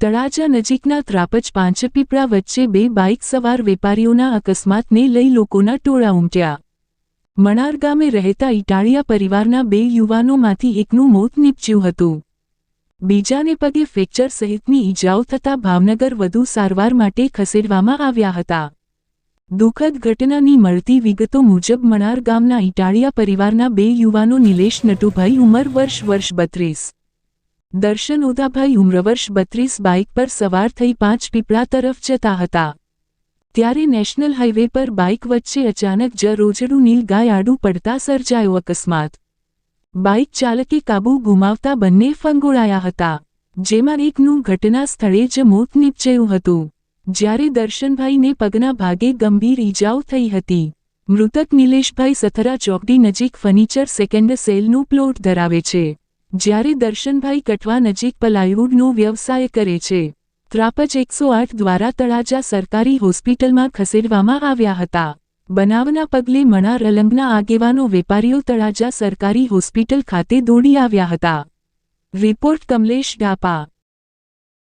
તળાજા નજીકના ત્રાપજ પાંચપીપળા વચ્ચે બે બાઇક સવાર વેપારીઓના અકસ્માતને લઈ લોકોના ટોળા ઉમટ્યા. મણાર ગામે રહેતા ઇટાળિયા પરિવારના બે યુવાનોમાંથી એકનું મોત નીપજ્યું હતું. બીજાને પગે ફ્રેક્ચર સહિતની ઈજાઓ થતાં ભાવનગર વધુ સારવાર માટે ખસેડવામાં આવ્યા હતા. દુઃખદ ઘટનાની મળતી વિગતો મુજબ મણાર ગામના ઇટાળિયા પરિવારના બે યુવાનો નિલેશ નટુભાઈ ઉંમર વર્ષ વર્ષ બત્રીસ દર્શન ઉદાભાઈ ઉમ્રવર્ષ બત્રીસ બાઇક પર સવાર થઈ પાંચ પીપળા તરફ જતા હતા. ત્યારે નેશનલ હાઇવે પર બાઇક વચ્ચે અચાનક જ રોજડું નીલ ગાય આડું પડતા સર્જાયો અકસ્માત. બાઇક ચાલકે કાબૂ ગુમાવતા બંને ફંગોળાયા હતા, જેમાં એકનું ઘટના સ્થળે જ મોત નીપજ્યું હતું. જ્યારે દર્શનભાઈને પગના ભાગે ગંભીર ઈજાઓ થઈ હતી, મૃતક નિલેશભાઈ સથરા ચોકડી નજીક ફર્નિચર સેકન્ડ સેલનું પ્લોટ ધરાવે છે. જ્યારે દર્શનભાઈ કઠવા નજીક પલાયવુડનો વ્યવસાય કરે છે, ત્રાપજ એકસો આઠ દ્વારા તળાજા સરકારી હોસ્પિટલમાં ખસેડવામાં આવ્યા હતા. બનાવના પગલે મણા રલંગના આગેવાનો વેપારીઓ તળાજા સરકારી હોસ્પિટલ ખાતે દોડી આવ્યા હતા. રિપોર્ટ કમલેશ ડાપા